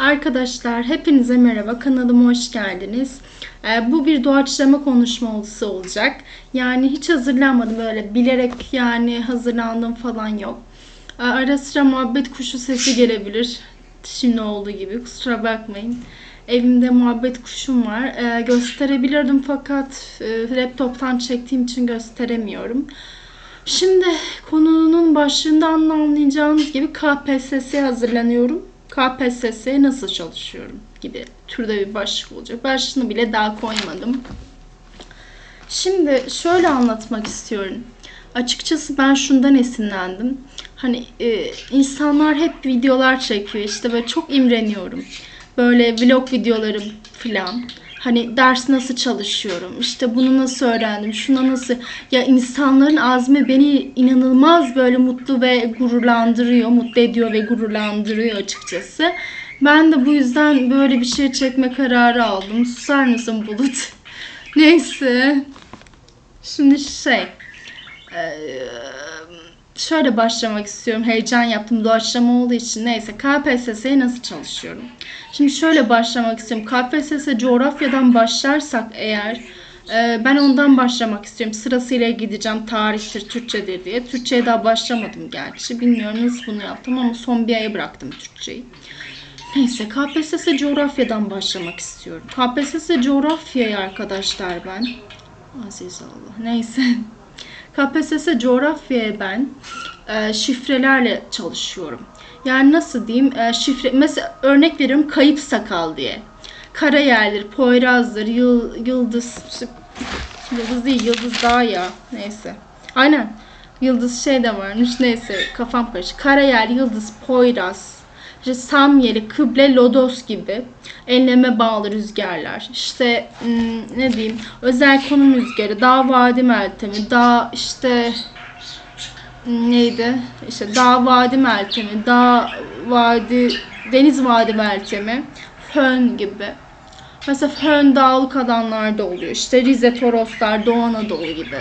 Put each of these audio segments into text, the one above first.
Arkadaşlar hepinize merhaba kanalıma hoş geldiniz. Ee, bu bir doğaçlama konuşması olacak. Yani hiç hazırlanmadım böyle bilerek yani hazırlandım falan yok. Ee, ara sıra muhabbet kuşu sesi gelebilir. Şimdi olduğu gibi kusura bakmayın. Evimde muhabbet kuşum var. Ee, gösterebilirdim fakat e, laptoptan çektiğim için gösteremiyorum. Şimdi konunun başlığından da anlayacağınız gibi KPSS'ye hazırlanıyorum. KPSS'ye nasıl çalışıyorum gibi türde bir başlık olacak. Başlığını bile daha koymadım. Şimdi şöyle anlatmak istiyorum. Açıkçası ben şundan esinlendim. Hani e, insanlar hep videolar çekiyor işte böyle çok imreniyorum. Böyle vlog videolarım filan. Hani ders nasıl çalışıyorum, işte bunu nasıl öğrendim, şuna nasıl... Ya insanların azmi beni inanılmaz böyle mutlu ve gururlandırıyor, mutlu ediyor ve gururlandırıyor açıkçası. Ben de bu yüzden böyle bir şey çekme kararı aldım. Susar mısın Bulut? Neyse. Şimdi şey... eee, şöyle başlamak istiyorum. Heyecan yaptım. Doğaçlama olduğu için. Neyse. KPSS'ye nasıl çalışıyorum? Şimdi şöyle başlamak istiyorum. KPSS coğrafyadan başlarsak eğer e, ben ondan başlamak istiyorum. Sırasıyla gideceğim. Tarihtir, Türkçedir diye. Türkçeye daha başlamadım gerçi. Bilmiyorum nasıl bunu yaptım ama son bir aya bıraktım Türkçeyi. Neyse KPSS coğrafyadan başlamak istiyorum. KPSS coğrafyayı arkadaşlar ben. Aziz Allah. Neyse. KPSS coğrafyaya ben e, şifrelerle çalışıyorum. Yani nasıl diyeyim? E, şifre mesela örnek veriyorum kayıp sakal diye. Karayeldir, Poyraz'dır, yıl, Yıldız Yıldız değil, Yıldız Dağ ya. Neyse. Aynen. Yıldız şey de varmış. Neyse kafam karışık. Karayel, Yıldız, Poyraz, işte Samyeli, Kıble, Lodos gibi enleme bağlı rüzgarlar. İşte hmm, ne diyeyim özel konum rüzgarı, dağ vadi meltemi, dağ işte hmm, neydi? İşte dağ vadi meltemi, dağ vadi, deniz vadi meltemi, fön gibi. Mesela fön dağlık alanlarda oluyor. İşte Rize, Toroslar, Doğu Anadolu gibi.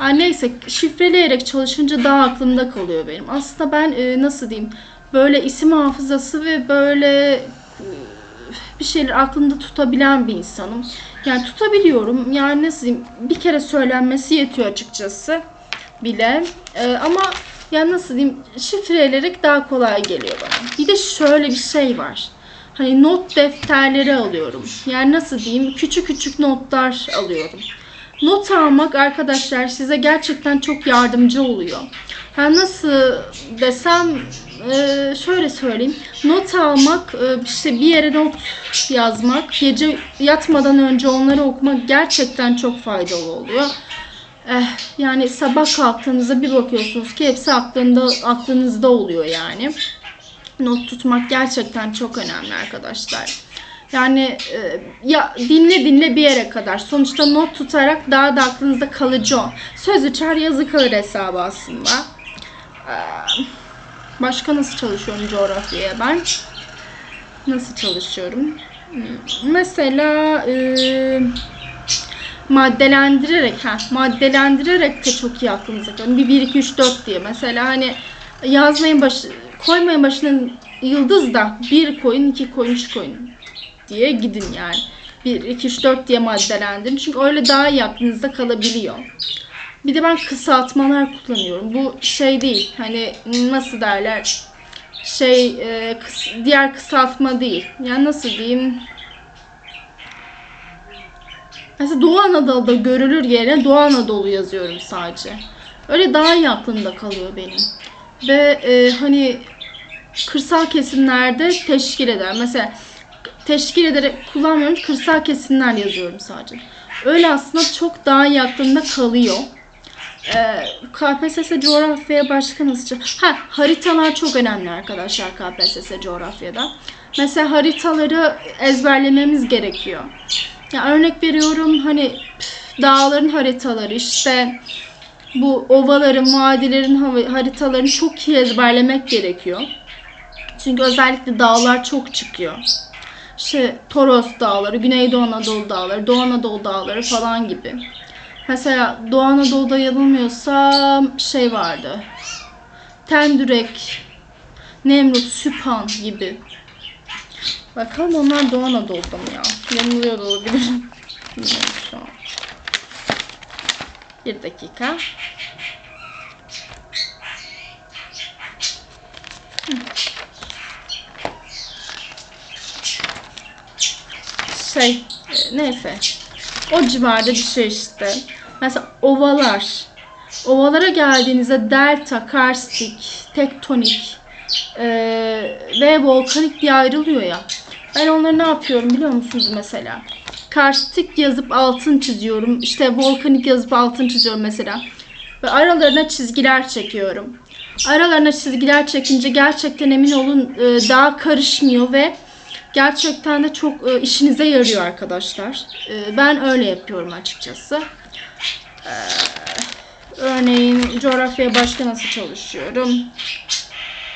Yani neyse şifreleyerek çalışınca daha aklımda kalıyor benim. Aslında ben e, nasıl diyeyim böyle isim hafızası ve böyle bir şeyler aklımda tutabilen bir insanım. Yani tutabiliyorum. Yani nasıl diyeyim bir kere söylenmesi yetiyor açıkçası bile. E, ama yani nasıl diyeyim şifreleyerek daha kolay geliyor bana. Bir de şöyle bir şey var. Hani not defterleri alıyorum. Yani nasıl diyeyim küçük küçük notlar alıyorum. Not almak arkadaşlar size gerçekten çok yardımcı oluyor. Yani nasıl desem e, şöyle söyleyeyim. Not almak, e, işte bir yere not yazmak, gece yatmadan önce onları okumak gerçekten çok faydalı oluyor. Eh, yani sabah kalktığınızda bir bakıyorsunuz ki hepsi aklında, aklınızda oluyor yani. Not tutmak gerçekten çok önemli arkadaşlar. Yani e, ya dinle dinle bir yere kadar. Sonuçta not tutarak daha da aklınızda kalıcı o. Söz uçar yazı kalır hesabı aslında. Ee, Başka nasıl çalışıyorum coğrafyaya ben? Nasıl çalışıyorum? Hmm, Mesela e, maddelendirerek ha maddelendirerek de çok iyi aklınıza kalıyor. Bir 1 2 3 4 diye. Mesela hani yazmayın baş koymayın başına yıldız da bir koyun, iki koyun, üç koyun diye gidin yani. 1 2 3 4 diye maddelendirin. Çünkü öyle daha iyi aklınızda kalabiliyor. Bir de ben kısaltmalar kullanıyorum. Bu şey değil. Hani nasıl derler? Şey e, kıs- diğer kısaltma değil. Yani nasıl diyeyim? Mesela Doğu Anadolu'da görülür yerine Doğu Anadolu yazıyorum sadece. Öyle daha iyi aklımda kalıyor benim. Ve e, hani kırsal kesimlerde teşkil eder. Mesela teşkil ederek kullanmıyorum. Kırsal kesimler yazıyorum sadece. Öyle aslında çok daha iyi aklımda kalıyor. Ee, KPSS coğrafyaya başka nasıl Ha haritalar çok önemli arkadaşlar KPSS coğrafyada. Mesela haritaları ezberlememiz gerekiyor. Ya örnek veriyorum hani dağların haritaları işte bu ovaların, vadilerin haritalarını çok iyi ezberlemek gerekiyor. Çünkü özellikle dağlar çok çıkıyor. İşte Toros dağları, Güneydoğu Anadolu dağları, Doğu Anadolu dağları falan gibi. Mesela Doğu Anadolu'da yanılmıyorsam şey vardı. Tendürek, Nemrut, Süphan gibi. Bakalım onlar Doğu Anadolu'da mı ya? Yanılıyor da olabilirim. Bir dakika. Şey, e, neyse. O civarda bir şey işte. Mesela ovalar. Ovalara geldiğinizde delta, karstik, tektonik e, ve volkanik diye ayrılıyor ya. Ben onları ne yapıyorum biliyor musunuz mesela? Karstik yazıp altın çiziyorum. İşte volkanik yazıp altın çiziyorum mesela. Ve aralarına çizgiler çekiyorum. Aralarına çizgiler çekince gerçekten emin olun e, daha karışmıyor ve gerçekten de çok e, işinize yarıyor arkadaşlar. E, ben öyle yapıyorum açıkçası. E, örneğin coğrafyaya başka nasıl çalışıyorum?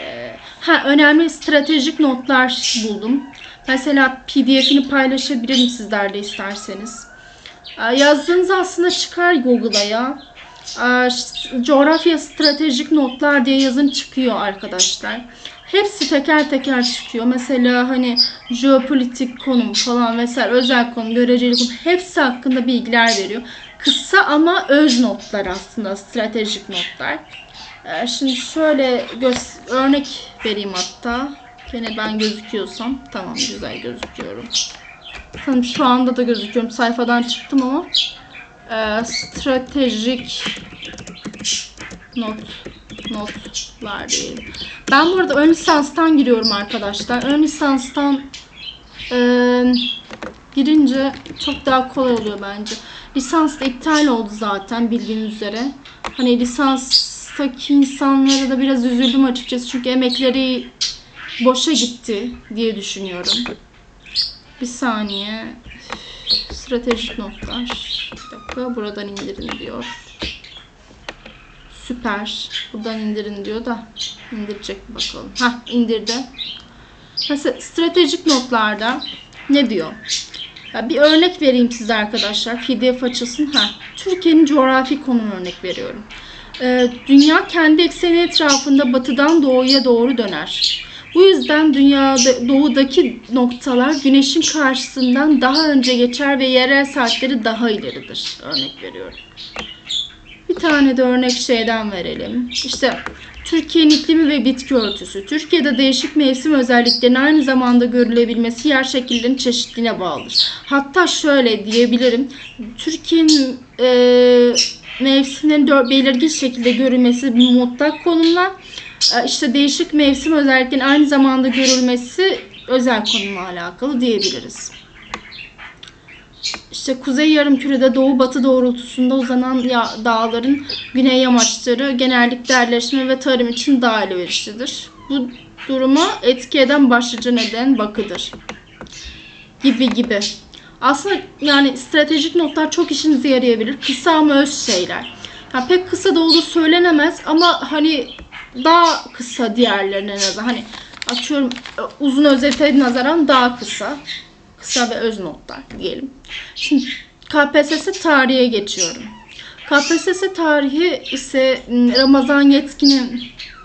E, ha önemli stratejik notlar buldum. Mesela PDF'ini paylaşabilirim sizlerle isterseniz. E, yazdığınız aslında çıkar Google'a ya. E, coğrafya stratejik notlar diye yazın çıkıyor arkadaşlar. Hepsi teker teker çıkıyor. Mesela hani jeopolitik konum falan vesaire özel konum, göreceli konum hepsi hakkında bilgiler veriyor. Kısa ama öz notlar aslında stratejik notlar. Ee, şimdi şöyle örnek vereyim hatta. Gene ben gözüküyorsam tamam güzel gözüküyorum. Sanırım şu anda da gözüküyorum. Sayfadan çıktım ama ee, stratejik not notlar diyelim. Ben bu arada ön lisanstan giriyorum arkadaşlar. Ön lisanstan eee, girince çok daha kolay oluyor bence. Lisans da iptal oldu zaten bildiğiniz üzere. Hani lisanstaki insanlara da biraz üzüldüm açıkçası. Çünkü emekleri boşa gitti diye düşünüyorum. Bir saniye. Stratejik notlar. Bir dakika buradan indirin diyor. Süper. Buradan indirin diyor da indirecek mi bakalım. Ha indirdi. Mesela stratejik notlarda ne diyor? Ya bir örnek vereyim size arkadaşlar. PDF açılsın. Ha, Türkiye'nin coğrafi konumu örnek veriyorum. Ee, dünya kendi ekseni etrafında batıdan doğuya doğru döner. Bu yüzden dünyada doğudaki noktalar güneşin karşısından daha önce geçer ve yerel saatleri daha ileridir. Örnek veriyorum. Bir tane de örnek şeyden verelim. İşte Türkiye'nin iklimi ve bitki örtüsü. Türkiye'de değişik mevsim özelliklerinin aynı zamanda görülebilmesi yer şekillerinin çeşitliliğine bağlıdır. Hatta şöyle diyebilirim. Türkiye'nin e, mevsimlerin belirgin şekilde görülmesi bir mutlak konumla e, işte değişik mevsim özelliklerinin aynı zamanda görülmesi özel konumla alakalı diyebiliriz. İşte kuzey yarımkürede doğu batı doğrultusunda uzanan ya, dağların güney yamaçları genellikle yerleşme ve tarım için daha elverişlidir. Bu duruma etki eden başlıca neden bakıdır. Gibi gibi. Aslında yani stratejik notlar çok işinize yarayabilir. Kısa ama öz şeyler. Ya pek kısa da olduğu söylenemez ama hani daha kısa diğerlerine nazaran. Hani atıyorum uzun özete nazaran daha kısa. Kısa ve öz notlar diyelim. Şimdi KPSS tarihe geçiyorum. KPSS tarihi ise m, Ramazan Yetkin'i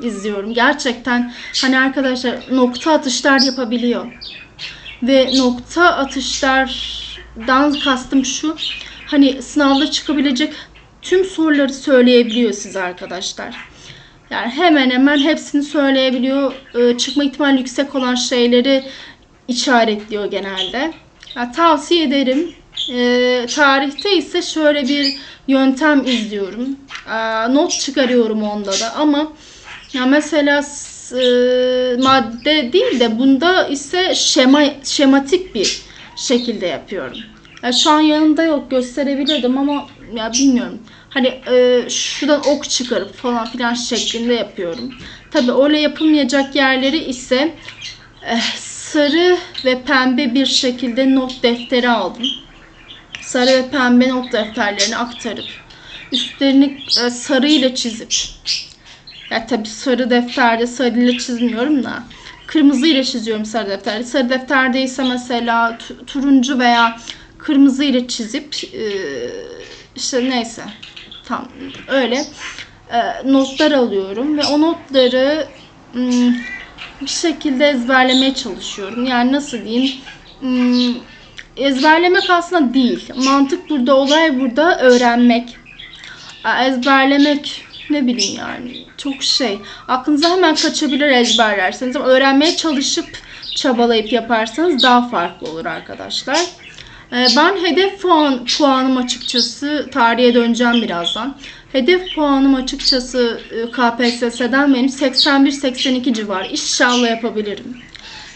izliyorum. Gerçekten hani arkadaşlar nokta atışlar yapabiliyor. Ve nokta atışlardan kastım şu. Hani sınavda çıkabilecek tüm soruları söyleyebiliyor size arkadaşlar. Yani hemen hemen hepsini söyleyebiliyor. Çıkma ihtimali yüksek olan şeyleri işaretliyor genelde. Ya, tavsiye ederim. Ee, tarihte ise şöyle bir yöntem izliyorum. Aa, not çıkarıyorum onda da ama ya mesela e, madde değil de bunda ise şema şematik bir şekilde yapıyorum. Ya şu an yanında yok gösterebilirdim ama ya bilmiyorum. Hani e, şuradan ok çıkarıp falan filan şeklinde yapıyorum. Tabi öyle yapılmayacak yerleri ise eh, sarı ve pembe bir şekilde not defteri aldım. Sarı ve pembe not defterlerini aktarıp üstlerini e, sarı ile çizip ya tabi sarı defterde sarı ile çizmiyorum da kırmızı ile çiziyorum sarı defterde. Sarı defterde ise mesela tu- turuncu veya kırmızı ile çizip e, işte neyse tam öyle e, notlar alıyorum ve o notları hmm, bir şekilde ezberlemeye çalışıyorum. Yani nasıl diyeyim? Hmm, ezberlemek aslında değil. Mantık burada, olay burada öğrenmek. Ezberlemek ne bileyim yani çok şey. Aklınıza hemen kaçabilir ezberlerseniz ama öğrenmeye çalışıp çabalayıp yaparsanız daha farklı olur arkadaşlar. Ee, Ben hedef puan, puanım açıkçası tarihe döneceğim birazdan. Hedef puanım açıkçası e, KPSS'den benim 81-82 civarı. İnşallah yapabilirim.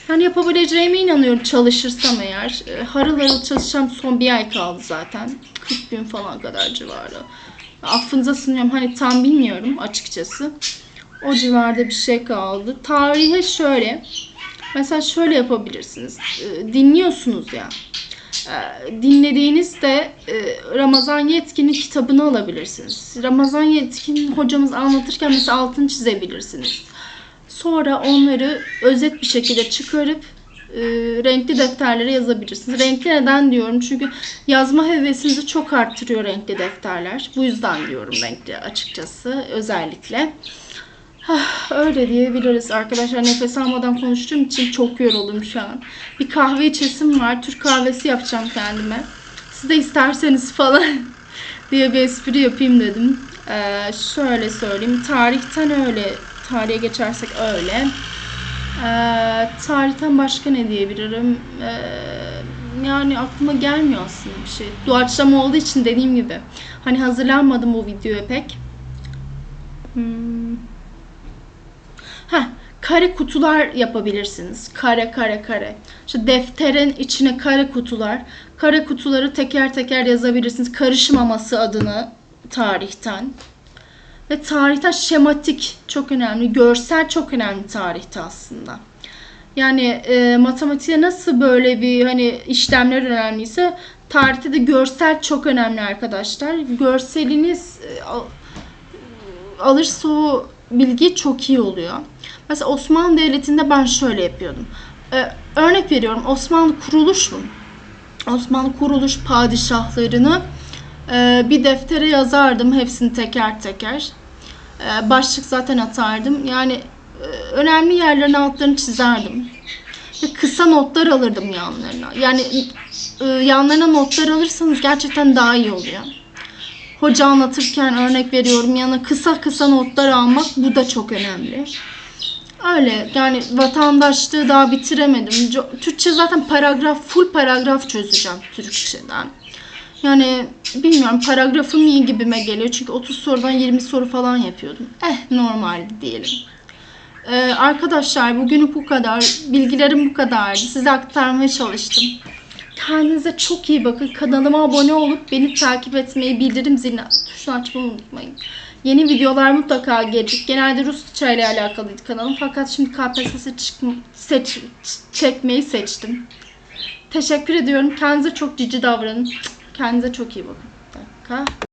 Yani yapabileceğime inanıyorum çalışırsam eğer. E, Harıl harıl çalışacağım son bir ay kaldı zaten. 40 gün falan kadar civarı. Affınıza sığınıyorum hani tam bilmiyorum açıkçası. O civarda bir şey kaldı. Tarihe şöyle. Mesela şöyle yapabilirsiniz. E, Dinliyorsunuz ya. E, Dinlediğinizde e, Ramazan Yetkin'in kitabını alabilirsiniz. Ramazan Yetkin hocamız anlatırken mesela altını çizebilirsiniz. Sonra onları özet bir şekilde çıkarıp e, renkli defterlere yazabilirsiniz. Renkli neden diyorum? Çünkü yazma hevesinizi çok arttırıyor renkli defterler. Bu yüzden diyorum renkli açıkçası özellikle. Hah, öyle diyebiliriz arkadaşlar. Nefes almadan konuştuğum için çok yoruldum şu an. Bir kahve içesim var. Türk kahvesi yapacağım kendime. Siz de isterseniz falan diye bir espri yapayım dedim. Ee, şöyle söyleyeyim. Tarihten öyle. Tarihe geçersek öyle. Ee, tarihten başka ne diyebilirim? Ee, yani aklıma gelmiyor aslında bir şey. Doğaçlama olduğu için dediğim gibi. Hani hazırlanmadım bu videoya pek. Hmm. Heh, kare kutular yapabilirsiniz. Kare kare kare. İşte defterin içine kare kutular. Kare kutuları teker teker yazabilirsiniz. Karışmaması adını tarihten. Ve tarihten şematik çok önemli. Görsel çok önemli tarihte aslında. Yani e, matematiğe nasıl böyle bir hani işlemler önemliyse tarihte de görsel çok önemli arkadaşlar. Görseliniz e, al- alırsa o bilgi çok iyi oluyor. Mesela Osmanlı Devleti'nde ben şöyle yapıyordum. Ee, örnek veriyorum Osmanlı kuruluş mu? Osmanlı kuruluş padişahlarını e, bir deftere yazardım hepsini teker teker. E, başlık zaten atardım. Yani e, önemli yerlerin altlarını çizerdim. Ve kısa notlar alırdım yanlarına. Yani e, yanlarına notlar alırsanız gerçekten daha iyi oluyor hoca anlatırken örnek veriyorum yana kısa kısa notlar almak bu da çok önemli. Öyle yani vatandaşlığı daha bitiremedim. Türkçe zaten paragraf full paragraf çözeceğim Türkçeden. Yani bilmiyorum paragrafım iyi gibime geliyor. Çünkü 30 sorudan 20 soru falan yapıyordum. Eh normaldi diyelim. Ee, arkadaşlar bugünlük bu kadar. Bilgilerim bu kadardı. Size aktarmaya çalıştım. Kendinize çok iyi bakın. Kanalıma abone olup beni takip etmeyi, bildirim zilini tuşunu açmayı unutmayın. Yeni videolar mutlaka gelecek. Genelde Rusça ile alakalıydı kanalım. Fakat şimdi KPSS seç çekmeyi seçtim. Teşekkür ediyorum. Kendinize çok cici davranın. Kendinize çok iyi bakın. Dakika.